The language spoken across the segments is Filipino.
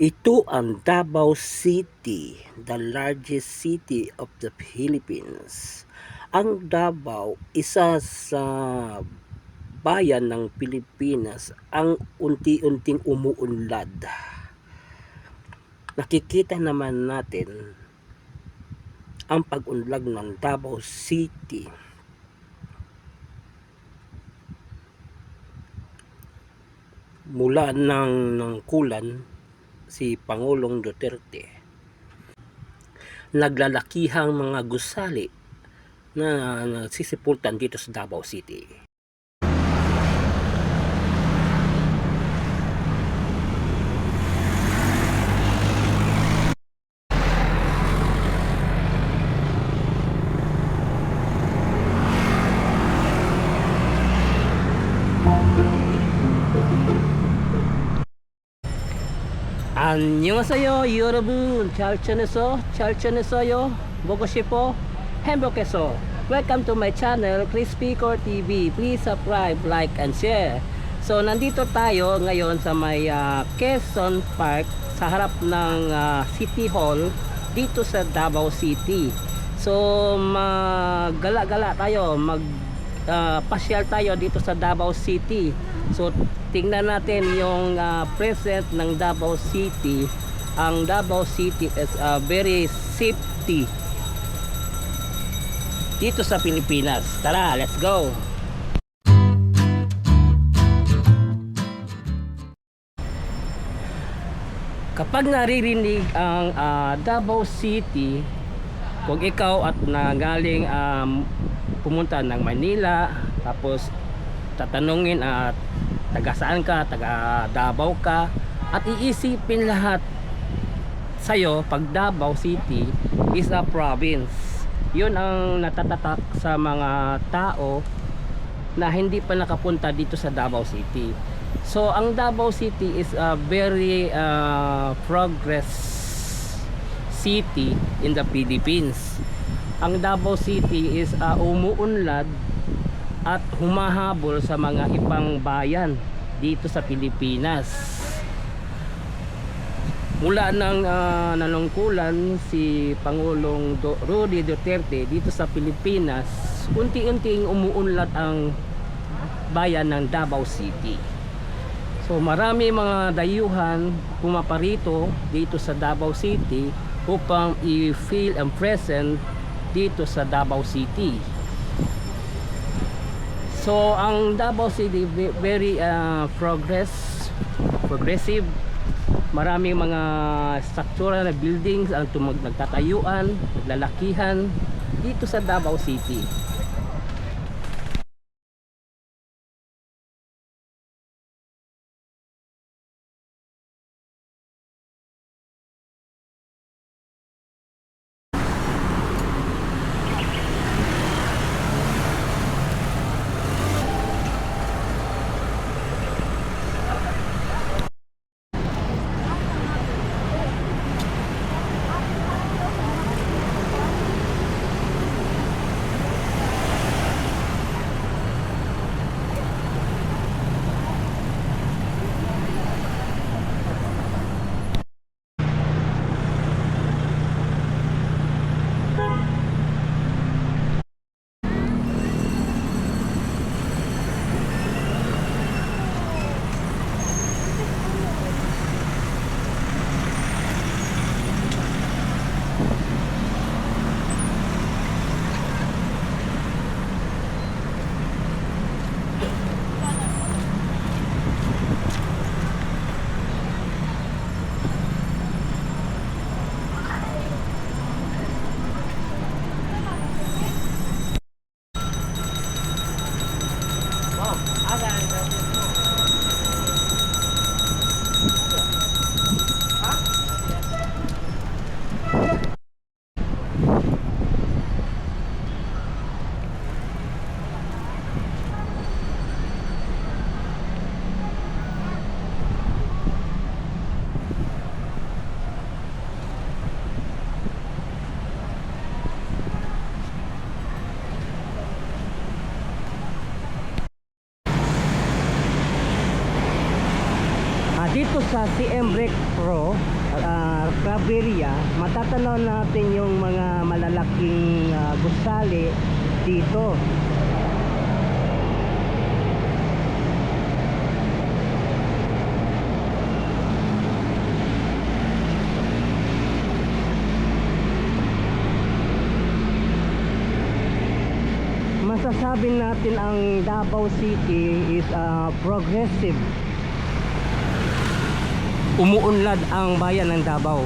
Ito ang Davao City, the largest city of the Philippines. Ang Davao, isa sa bayan ng Pilipinas ang unti-unting umuunlad. Nakikita naman natin ang pag-unlad ng Davao City. Mula ng, ng kulan si Pangulong Duterte. Naglalakihang mga gusali na nagsisipultan dito sa Davao City. 안녕하세요 여러분 잘 지내서 잘 지내서요 보고 싶어 행복해서 Welcome to my channel Crispy Core TV Please subscribe, like, and share So nandito tayo ngayon sa may ah, Quezon Park sa harap ng ah, City Hall dito sa Davao City So maggala-gala tayo mag ah, pasyal tayo dito sa Davao City So tingnan natin yung ah, present ng Davao City. Ang Davao City is ah, very safety dito sa Pilipinas. Tara let's go! Kapag naririnig ang ah, Davao City kung ikaw at nagaling um, pumunta ng Manila tapos tatanungin at taga saan ka, taga Davao ka at iisipin lahat sa'yo pag Davao City is a province. Yun ang natatatak sa mga tao na hindi pa nakapunta dito sa Davao City. So ang Davao City is a very uh, progress city in the Philippines. Ang Davao City is uh, umuunlad at humahabol sa mga ibang bayan dito sa Pilipinas. Mula ng uh, nanungkulan si Pangulong Do- Rudy Duterte dito sa Pilipinas, unti-unting umuunlad ang bayan ng Davao City. So marami mga dayuhan pumaparito dito sa Davao City upang i-feel and present dito sa Davao City. So ang Davao City ve- very uh, progress progressive. Maraming mga struktura na buildings ang tumag nagtatayuan, naglalakihan dito sa Davao City. Sa CM Brake Pro uh, Claveria, matatanaw natin yung mga malalaking ah, gusali dito. masasabi natin ang Davao City is uh, progressive. Umuunlad ang bayan ng Davao.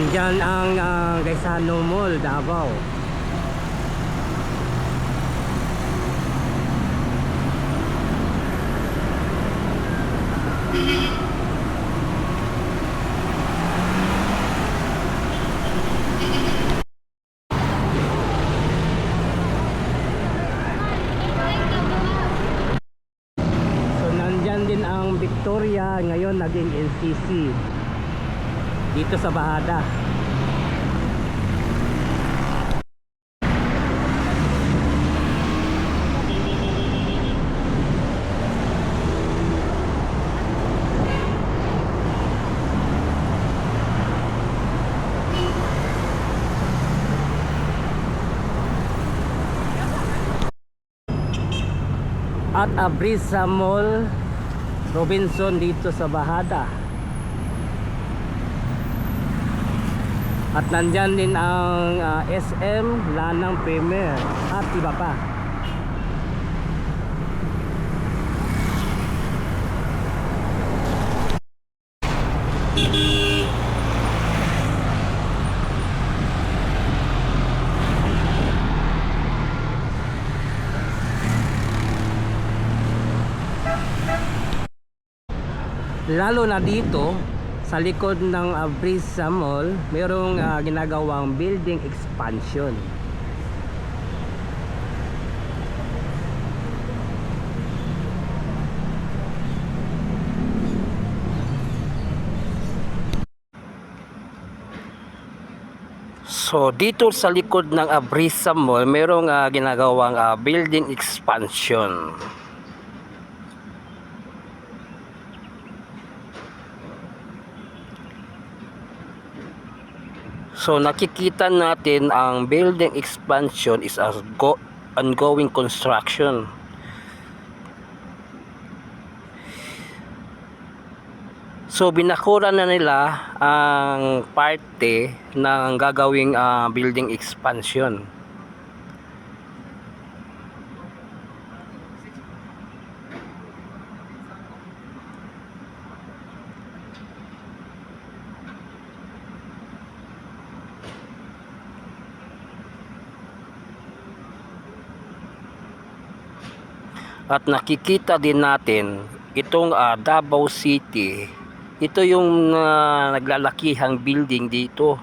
Nandyan ang uh, Gaisano Mall, Davao. So nandyan din ang Victoria, ngayon naging NCC dito sa Bahada. At Abrisa Mall Robinson dito sa Bahada. At nandyan din ang ah, SM Lanang Premier at iba pa. Lalo na dito sa likod ng uh, Brisa Mall, mayroong ah, ginagawang building expansion. So dito sa likod ng Abrisa Mall, mayroong ah, ginagawang ah, building expansion. So nakikita natin ang building expansion is a go ongoing construction. So binakura na nila ang parte ng gagawing ah, building expansion. At nakikita din natin itong ah, Davao City. Ito yung ah, naglalakihang building dito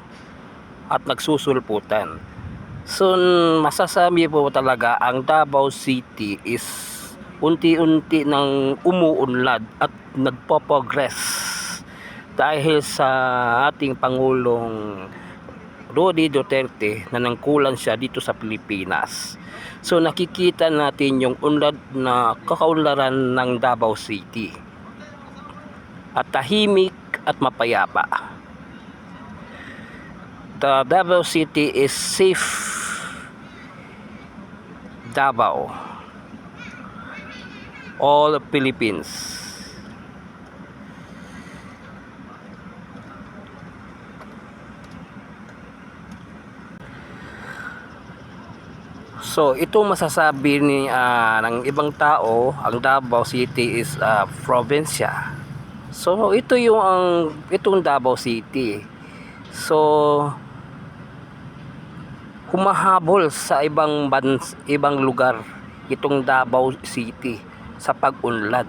at nagsusulputan. So masasabi po talaga ang Davao City is unti-unti nang umuunlad at nagpo-progress dahil sa ating Pangulong Rodi Duterte na nangkulan siya dito sa Pilipinas. So nakikita natin yung unlad na kakaunlaran ng Davao City. At tahimik at mapayapa. The Davao City is safe. Davao. All Philippines. So, ito masasabi ni ah, ng ibang tao, ang Davao City is ah, probinsya. So, ito yung ang itong Davao City. So, humahabol sa ibang bans, ibang lugar itong Davao City sa pag-unlad.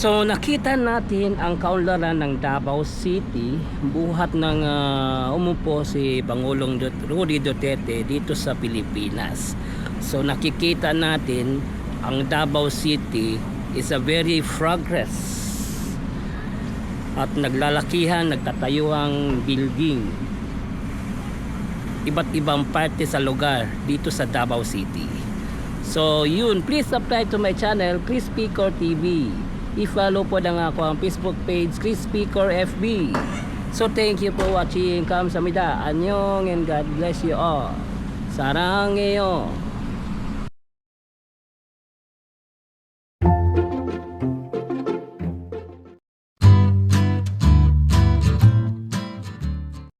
So nakita natin ang kaunlaran ng Davao City buhat ng ah, umupo si Pangulong Rudy Duterte dito sa Pilipinas. So nakikita natin ang Davao City is a very progress at naglalakihan, nagtatayuang building iba't ibang parte sa lugar dito sa Davao City. So yun, please subscribe to my channel, Chris Picor TV. I-follow po na nga ako ang Facebook page, Chris Picor FB. So thank you for watching. Kamsahamnida. Annyeong and God bless you all. Sarang iyo.